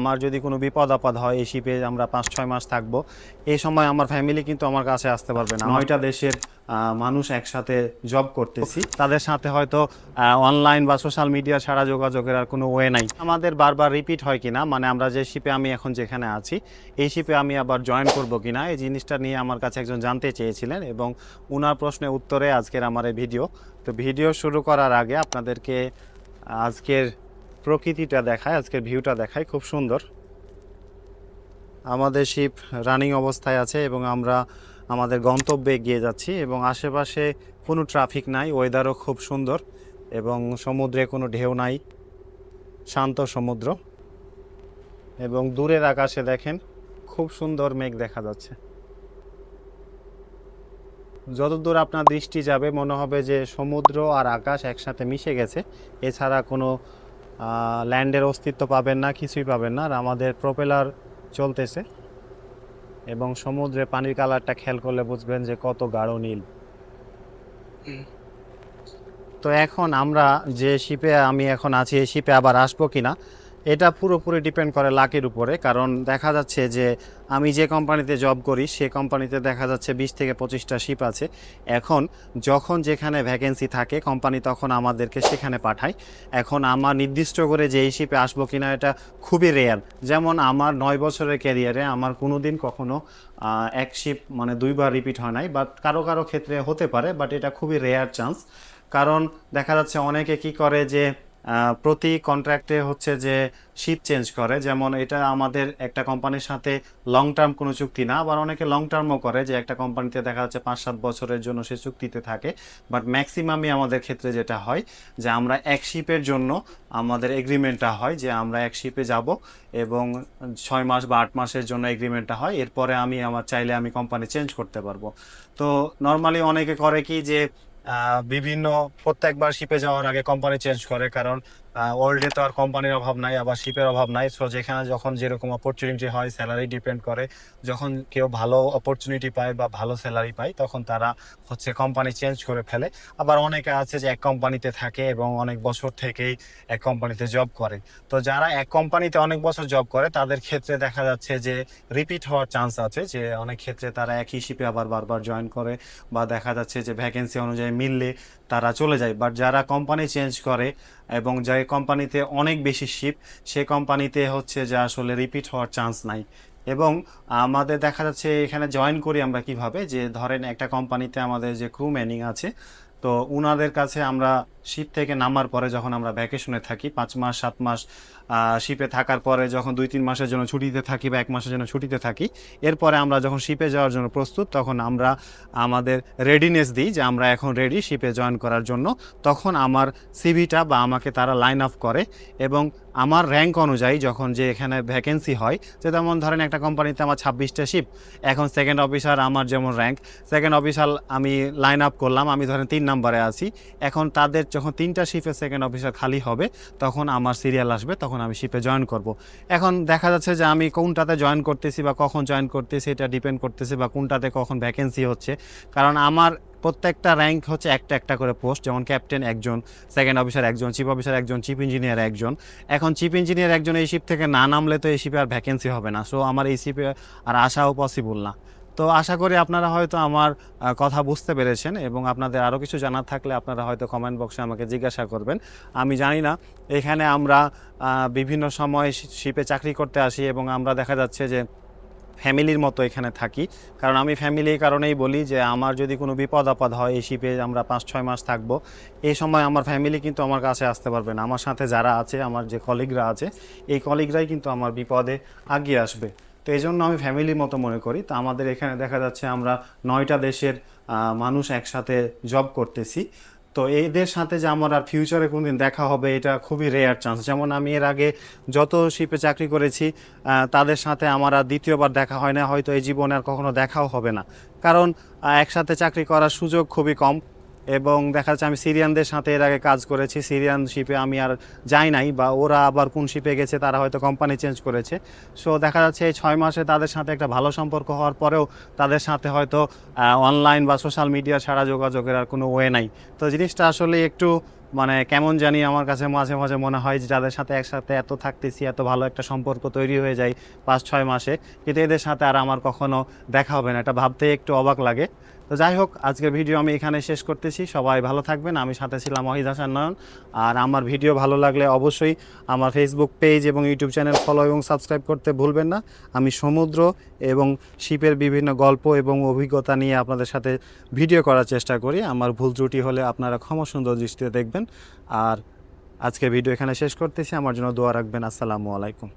আমার যদি কোনো বিপদ আপদ হয় এই শিপে আমরা পাঁচ, ছয় মাস থাকব, এই সময় আমার ফ্যামিলি কিন্তু আমার কাছে আসতে পারবে না। নয়টা দেশের মানুষ একসাথে জব করতেছি। তাদের সাথে হয়তো অনলাইন বা সোশ্যাল মিডিয়া ছাড়া যোগাযোগের আর কোনো ওয়ে নাই। আমাদের বারবার রিপিট হয় কিনা মানে আমরা যে শিপে আমি এখন যেখানে আছি, এই শিপে আমি আবার জয়েন করব কিনা, এই জিনিসটা নিয়ে আমার কাছে একজন জানতে চেয়েছিলেন এবং উনার প্রশ্নের উত্তরে আজকের আমার এই ভিডিও তো ভিডিও শুরু করার আগে আপনাদেরকে আজকের প্রকৃতিটা দেখায়, আজকের ভিউটা দেখায়, খুব সুন্দর। আমাদের শিপ রানিং অবস্থায় আছে এবং আমরা আমাদের গন্তব্যে এগিয়ে যাচ্ছি এবং আশেপাশে কোনো ট্রাফিক নাই, ওয়েদারও খুব সুন্দর এবং সমুদ্রে কোনো ঢেউ নাই, শান্ত সমুদ্র। এবং দূরের আকাশে দেখেন, খুব সুন্দর মেঘ দেখা যাচ্ছে। যতদূর আপনার দৃষ্টি যাবে, মনে হবে যে সমুদ্র আর আকাশ একসাথে মিশে গেছে। এছাড়া কোনো ল্যান্ডের অস্তিত্ব পাবেন না কিছুই পাবেন না আর আমাদের প্রপেলার চলতেছে। এবং সমুদ্রে পানির কালারটা খেয়াল করলে বুঝবেন যে কত গাঢ় নীল। তো এখন আমরা যে শিপে আমি এখন আছি এই শিপে আবার আসব কিনা? এটা পুরোপুরি ডিপেন্ড করে লাকের উপরে, কারণ দেখা যাচ্ছে যে আমি যে কোম্পানিতে জব করি, সে কোম্পানিতে দেখা যাচ্ছে বিশ থেকে পঁচিশটা শিপ আছে। এখন যখন যেখানে ভ্যাকেন্সি থাকে কোম্পানি তখন আমাদেরকে সেখানে পাঠায়। এখন আমার নির্দিষ্ট করে যে এই শিপে আসব কিনা, এটা খুবই রেয়ার যেমন আমার নয় বছরের ক্যারিয়ারে আমার কোনো দিন কখনো এক শিপ মানে দুইবার রিপিট হয় নাই বাট কারও কারও ক্ষেত্রে হতে পারে বাট এটা খুবই রেয়ার চান্স কারণ দেখা যাচ্ছে অনেকে কি করে যে প্রতি কন্ট্রাক্টে হচ্ছে যে শিপ চেঞ্জ করে। যেমন এটা আমাদের একটা কোম্পানির সাথে লং টার্ম কোনো চুক্তি না, আবার অনেকে লং টার্মও করে যে একটা কোম্পানিতে দেখা যাচ্ছে পাঁচ, সাত বছরের জন্য সে চুক্তিতে থাকে। বাট ম্যাক্সিমামই আমাদের ক্ষেত্রে যেটা হয় যে আমরা এক শিপের জন্য আমাদের এগ্রিমেন্টটা হয় যে আমরা এক শিপে যাব এবং ছয় মাস বা আট মাসের জন্য এগ্রিমেন্টটা হয়। এরপরে আমি আমার চাইলে আমি কোম্পানি চেঞ্জ করতে পারব। তো নর্মালি অনেকে করে কি যে বিভিন্ন প্রত্যেকবার শিপে যাওয়ার আগে কোম্পানি চেঞ্জ করে কারণ ওয়ার্ল্ডে তো আর কোম্পানির অভাব নাই, আবার শিপের অভাব নাই। সো যেখানে যখন যেরকম অপরচুনিটি হয় স্যালারি ডিপেন্ড করে। যখন কেউ ভালো অপরচুনিটি পায় বা ভালো স্যালারি পায়, তখন তারা হচ্ছে কোম্পানি চেঞ্জ করে ফেলে। আবার অনেকে আছে যে এক কোম্পানিতে থাকে এবং অনেক বছর থেকেই এক কোম্পানিতে জব করে। তো যারা এক কোম্পানিতে অনেক বছর জব করে, তাদের ক্ষেত্রে দেখা যাচ্ছে যে রিপিট হওয়ার চান্স আছে যে অনেক ক্ষেত্রে তারা একই শিপে আবার বারবার জয়েন করে বা দেখা যাচ্ছে যে ভ্যাকেন্সি অনুযায়ী মিললে তারা চলে যায়। বাট যারা কোম্পানি চেঞ্জ করে এবং যে কোম্পানিতে অনেক বেশি শিপ সে কোম্পানিতে হচ্ছে যে আসলে রিপিট হওয়ার চান্স নাই। এবং আমাদের দেখা যাচ্ছে এখানে জয়েন করি আমরা কীভাবে? যে ধরেন একটা কোম্পানিতে আমাদের যে ক্রু ম্যানিং আছে তো উনাদের কাছে আমরা শিপ থেকে নামার পরে যখন আমরা ভ্যাকেশনে থাকি, পাঁচ মাস, সাত মাস শিপে থাকার পরে যখন দুই, তিন মাসের জন্য ছুটিতে থাকি বা এক মাসের জন্য ছুটিতে থাকি, এরপরে আমরা যখন শিপে যাওয়ার জন্য প্রস্তুত, তখন আমরা আমাদের রেডিনেস দিই যে আমরা এখন রেডি শিপে জয়েন করার জন্য। তখন আমার সিভিটা বা আমাকে তারা লাইন আপ করে এবং আমার র্যাঙ্ক অনুযায়ী যখন যে এখানে ভ্যাকেন্সি হয়, যে যেমন ধরেন একটা কোম্পানিতে আমার ছাব্বিশটা শিপ এখন সেকেন্ড অফিসার আমার যেমন র্যাঙ্ক সেকেন্ড অফিসার আমি লাইন আপ করলাম, আমি ধরেন তিন নম্বরে আছি, এখন তাদের যখন তিনটা শিপে সেকেন্ড অফিসার খালি হবে, তখন আমার সিরিয়াল আসবে, তখন আমি শিপে জয়েন করব। এখন দেখা যাচ্ছে যে আমি কোনটাতে জয়েন করতেছি বা কখন জয়েন করতেছি, এটা ডিপেন্ড করতেছে বা কোনটাতে কখন ভ্যাকেন্সি হচ্ছে, কারণ আমার প্রত্যেকটা র্যাঙ্ক হচ্ছে একটা একটা করে পোস্ট যেমন ক্যাপ্টেন একজন সেকেন্ড অফিসার একজন চিফ অফিসার একজন চিফ ইঞ্জিনিয়ার একজন। এখন চিফ ইঞ্জিনিয়ার একজন এই শিপ থেকে না নামলে তো এই শিপে আর ভ্যাকেন্সি হবে না। সো আমার এই শিপে আর আসাও পসিবল না। তো আশা করি আপনারা হয়তো আমার কথা বুঝতে পেরেছেন এবং আপনাদের আরও কিছু জানার থাকলে আপনারা হয়তো কমেন্ট বক্সে আমাকে জিজ্ঞাসা করবেন। আমি জানি না, এখানে আমরা বিভিন্ন সময় শিপে চাকরি করতে আসি এবং আমরা দেখা যাচ্ছে যে ফ্যামিলির মতো এখানে থাকি। কারণ আমি ফ্যামিলি এই কারণেই বলি যে আমার যদি কোনো বিপদ আপদ হয়, এই শিপে আমরা পাঁচ ছয় মাস থাকব। এই সময় আমার ফ্যামিলি কিন্তু আমার কাছে আসতে পারবে না। আমার সাথে যারা আছে, আমার যে কলিগরা আছে, এই কলিগরাই কিন্তু আমার বিপদে আগিয়ে আসবে। তো এই জন্য আমি ফ্যামিলির মতো মনে করি। তো আমাদের এখানে দেখা যাচ্ছে আমরা নয়টা দেশের মানুষ একসাথে জব করতেছি। তো এদের সাথে যে আমার আর ফিউচারে কোনদিন দেখা হবে, এটা খুবই রেয়ার চান্স যেমন আমি এর আগে যত শিপে চাকরি করেছি তাদের সাথে আমার আর দ্বিতীয়বার দেখা হয় না, হয়তো এই জীবনে আর কখনো দেখাও হবে না। কারণ একসাথে চাকরি করার সুযোগ খুবই কম। এবং দেখা যাচ্ছে আমি সিরিয়ানদের সাথে এর আগে কাজ করেছি। সিরিয়ান শিপে আমি আর যাই নাই বা ওরা আবার কোন শিপে গেছে তারা হয়তো কোম্পানি চেঞ্জ করেছে। সো দেখা যাচ্ছে এই ছয় মাসে তাদের সাথে একটা ভালো সম্পর্ক হওয়ার পরেও তাদের সাথে হয়তো অনলাইন বা সোশ্যাল মিডিয়া ছাড়া যোগাযোগের আর কোনো ওয়ে নাই। তো জিনিসটা আসলে একটু মানে কেমন জানি আমার কাছে মাঝে মাঝে মনে হয় যে যাদের সাথে একসাথে এত থাকতেছি, এত ভালো একটা সম্পর্ক তৈরি হয়ে যায় পাঁচ, ছয় মাসে, কিন্তু এদের সাথে আর আমার কখনো দেখা হবে না। এটা ভাবতে একটু অবাক লাগে। তো যাই হোক, আজকের ভিডিও আমি এখানে শেষ করতেছি। সবাই ভালো থাকবেন। আমি সাথে ছিলাম ওহিদ হাসান নয়ন। আর আমার ভিডিও ভালো লাগলে অবশ্যই আমার ফেসবুক পেজ এবং ইউটিউব চ্যানেল ফলো এবং সাবস্ক্রাইব করতে ভুলবেন না। আমি সমুদ্র এবং শিপের বিভিন্ন গল্প এবং অভিজ্ঞতা নিয়ে আপনাদের সাথে ভিডিও করার চেষ্টা করি। আমার ভুল ত্রুটি হলে আপনারা ক্ষমা সুন্দর দৃষ্টিতে দেখবেন। আর আজকের ভিডিও এখানে শেষ করতেছি। আমার জন্য দোয়া রাখবেন। আসসালামু আলাইকুম।